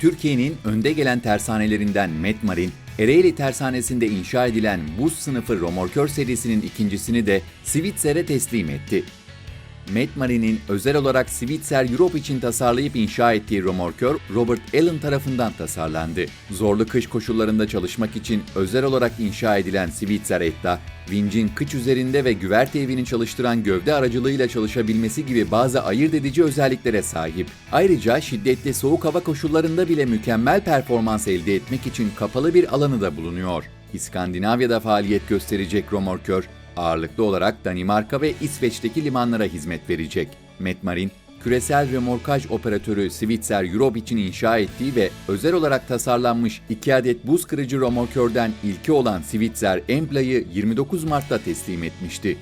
Türkiye'nin önde gelen tersanelerinden Metmar'in, Ereğli Tersanesi'nde inşa edilen buz sınıfı romorkör serisinin ikincisini de Switzer'e teslim etti. Metmarine'in özel olarak Switzer Europe için tasarlayıp inşa ettiği romorkör Robert Allen tarafından tasarlandı. Zorlu kış koşullarında çalışmak için özel olarak inşa edilen Switzer Etta, vincin kıç üzerinde ve güverte evini çalıştıran gövde aracılığıyla çalışabilmesi gibi bazı ayırt edici özelliklere sahip. Ayrıca şiddetli soğuk hava koşullarında bile mükemmel performans elde etmek için kapalı bir alanı da bulunuyor. İskandinavya'da faaliyet gösterecek romorkör, ağırlıklı olarak Danimarka ve İsveç'teki limanlara hizmet verecek. Metmarin, küresel remorkaj operatörü Switzer Europe için inşa ettiği ve özel olarak tasarlanmış iki adet buz kırıcı romorkörden ilki olan Switzer Empla'yı 29 Mart'ta teslim etmişti.